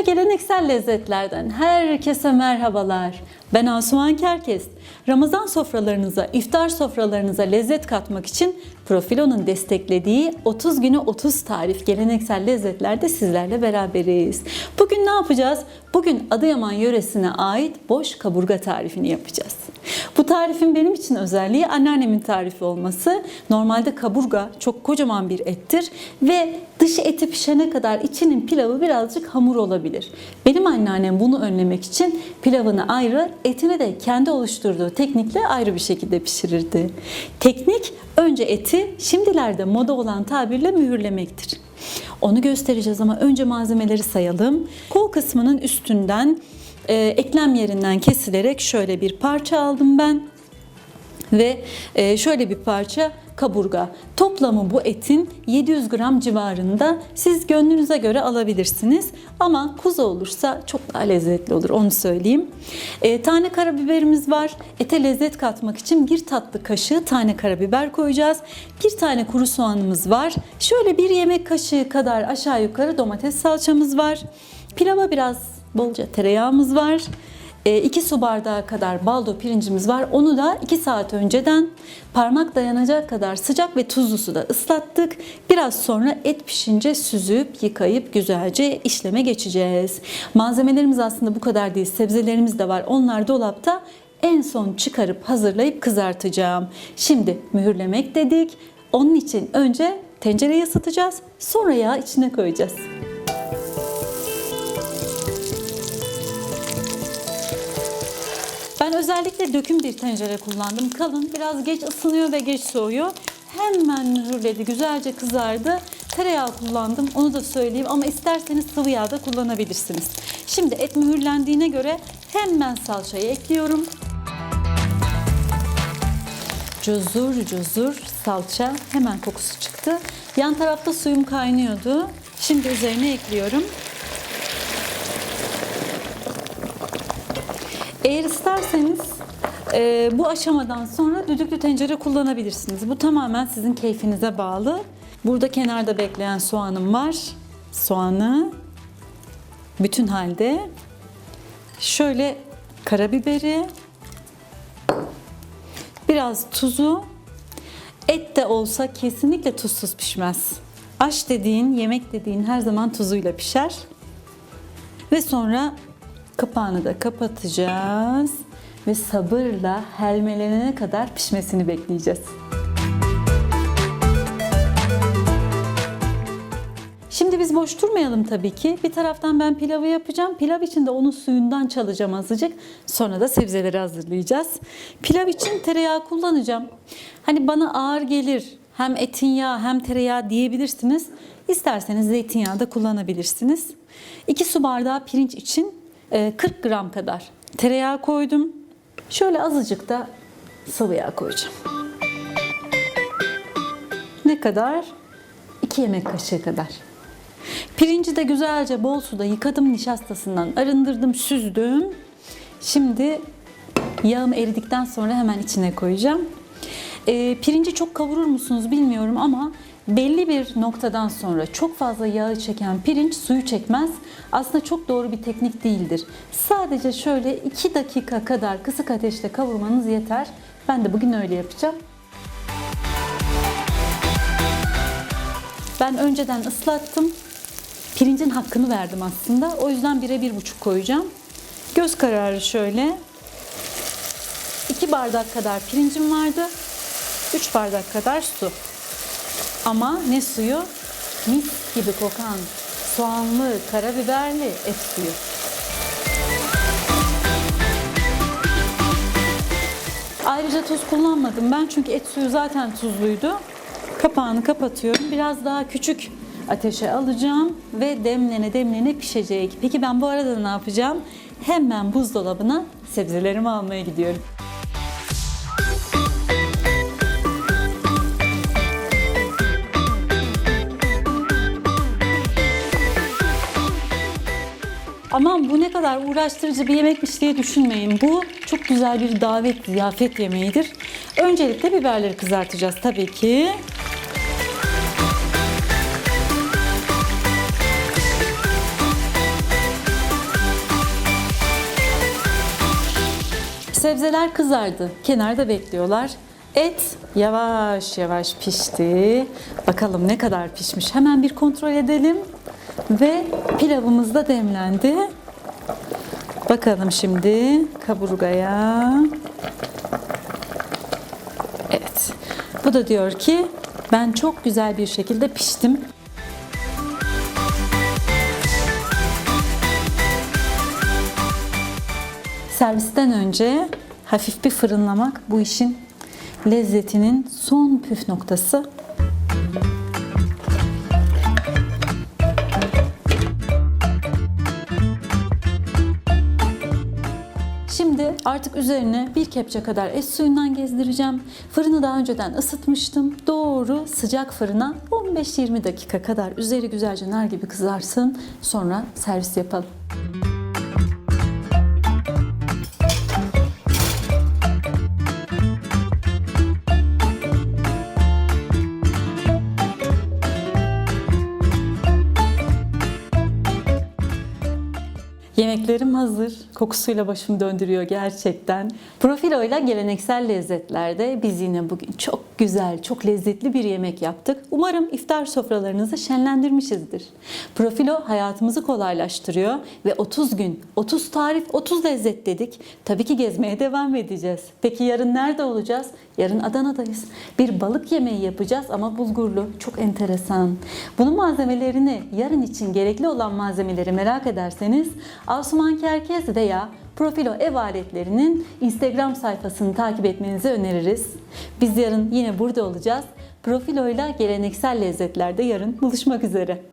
Yine geleneksel lezzetlerden herkese merhabalar. Ben Asuman Kerkes. Ramazan sofralarınıza, iftar sofralarınıza lezzet katmak için Profilo'nun desteklediği 30 günü 30 tarif geleneksel lezzetlerde sizlerle beraberiz. Bugün ne yapacağız? Bugün Adıyaman yöresine ait boş kaburga tarifini yapacağız. Bu tarifin benim için özelliği anneannemin tarifi olması. Normalde kaburga çok kocaman bir ettir ve dış eti pişene kadar içinin pilavı birazcık hamur olabilir. Benim anneannem bunu önlemek için pilavını ayrı, etini de kendi oluşturduğu teknikle ayrı bir şekilde pişirirdi. Teknik önce eti şimdilerde moda olan tabirle mühürlemektir. Onu göstereceğiz ama önce malzemeleri sayalım. Kol kısmının üstünden e, eklem yerinden kesilerek şöyle bir parça aldım ben ve e, şöyle bir parça kaburga. Toplamı bu etin 700 gram civarında. Siz gönlünüze göre alabilirsiniz. Ama kuzu olursa çok daha lezzetli olur onu söyleyeyim. E, tane karabiberimiz var. Ete lezzet katmak için bir tatlı kaşığı tane karabiber koyacağız. Bir tane kuru soğanımız var. Şöyle bir yemek kaşığı kadar aşağı yukarı domates salçamız var. Pilava biraz bolca tereyağımız var. 2 su bardağı kadar baldo pirincimiz var. Onu da 2 saat önceden parmak dayanacak kadar sıcak ve tuzlu suda ıslattık. Biraz sonra et pişince süzüp yıkayıp güzelce işleme geçeceğiz. Malzemelerimiz aslında bu kadar değil. Sebzelerimiz de var. Onlar dolapta. En son çıkarıp hazırlayıp kızartacağım. Şimdi mühürlemek dedik. Onun için önce tencereyi ısıtacağız. Sonra yağ içine koyacağız. Ben özellikle döküm bir tencere kullandım. Kalın, biraz geç ısınıyor ve geç soğuyor. Hemen mühürledi, güzelce kızardı. Tereyağı kullandım, onu da söyleyeyim ama isterseniz sıvı yağ da kullanabilirsiniz. Şimdi et mühürlendiğine göre hemen salçayı ekliyorum. Cozur cozur salça hemen kokusu çıktı. Yan tarafta suyum kaynıyordu. Şimdi üzerine ekliyorum. Eğer isterseniz e, bu aşamadan sonra düdüklü tencere kullanabilirsiniz. Bu tamamen sizin keyfinize bağlı. Burada kenarda bekleyen soğanım var. Soğanı bütün halde şöyle karabiberi biraz tuzu et de olsa kesinlikle tuzsuz pişmez. Aş dediğin, yemek dediğin her zaman tuzuyla pişer. Ve sonra Kapağını da kapatacağız ve sabırla helmelenene kadar pişmesini bekleyeceğiz. Şimdi biz boş durmayalım tabii ki. Bir taraftan ben pilavı yapacağım. Pilav için de onun suyundan çalacağım azıcık. Sonra da sebzeleri hazırlayacağız. Pilav için tereyağı kullanacağım. Hani bana ağır gelir. Hem etin yağı hem tereyağı diyebilirsiniz. İsterseniz zeytinyağı da kullanabilirsiniz. 2 su bardağı pirinç için 40 e, gram kadar tereyağı koydum. Şöyle azıcık da sıvı yağ koyacağım. Ne kadar? 2 yemek kaşığı kadar. Pirinci de güzelce bol suda yıkadım, nişastasından arındırdım, süzdüm. Şimdi yağım eridikten sonra hemen içine koyacağım. E, pirinci çok kavurur musunuz bilmiyorum ama belli bir noktadan sonra çok fazla yağı çeken pirinç suyu çekmez. Aslında çok doğru bir teknik değildir. Sadece şöyle 2 dakika kadar kısık ateşte kavurmanız yeter. Ben de bugün öyle yapacağım. Ben önceden ıslattım. Pirincin hakkını verdim aslında. O yüzden bire bir buçuk koyacağım. Göz kararı şöyle. 2 bardak kadar pirincim vardı. 3 bardak kadar su. Ama ne suyu? Mis gibi kokan soğanlı, karabiberli et suyu. Ayrıca tuz kullanmadım ben çünkü et suyu zaten tuzluydu. Kapağını kapatıyorum. Biraz daha küçük ateşe alacağım ve demlene demlene pişecek. Peki ben bu arada ne yapacağım? Hemen buzdolabına sebzelerimi almaya gidiyorum. kadar uğraştırıcı bir yemekmiş diye düşünmeyin. Bu çok güzel bir davet ziyafet yemeğidir. Öncelikle biberleri kızartacağız tabii ki. Sebzeler kızardı. Kenarda bekliyorlar. Et yavaş yavaş pişti. Bakalım ne kadar pişmiş. Hemen bir kontrol edelim. Ve pilavımız da demlendi. Bakalım şimdi kaburgaya. Evet. Bu da diyor ki ben çok güzel bir şekilde piştim. Servisten önce hafif bir fırınlamak bu işin lezzetinin son püf noktası. Artık üzerine bir kepçe kadar et suyundan gezdireceğim. Fırını daha önceden ısıtmıştım. Doğru sıcak fırına 15-20 dakika kadar üzeri güzelce nar gibi kızarsın. Sonra servis yapalım. Yemeklerim hazır. Kokusuyla başımı döndürüyor gerçekten. Profilo ile geleneksel lezzetlerde biz yine bugün çok güzel, çok lezzetli bir yemek yaptık. Umarım iftar sofralarınızı şenlendirmişizdir. Profilo hayatımızı kolaylaştırıyor ve 30 gün, 30 tarif, 30 lezzet dedik. Tabii ki gezmeye devam edeceğiz. Peki yarın nerede olacağız? Yarın Adana'dayız. Bir balık yemeği yapacağız ama bulgurlu. Çok enteresan. Bunun malzemelerini, yarın için gerekli olan malzemeleri merak ederseniz Asuman Kerkez veya Profilo ev aletlerinin Instagram sayfasını takip etmenizi öneririz. Biz yarın yine burada olacağız. Profilo ile geleneksel lezzetlerde yarın buluşmak üzere.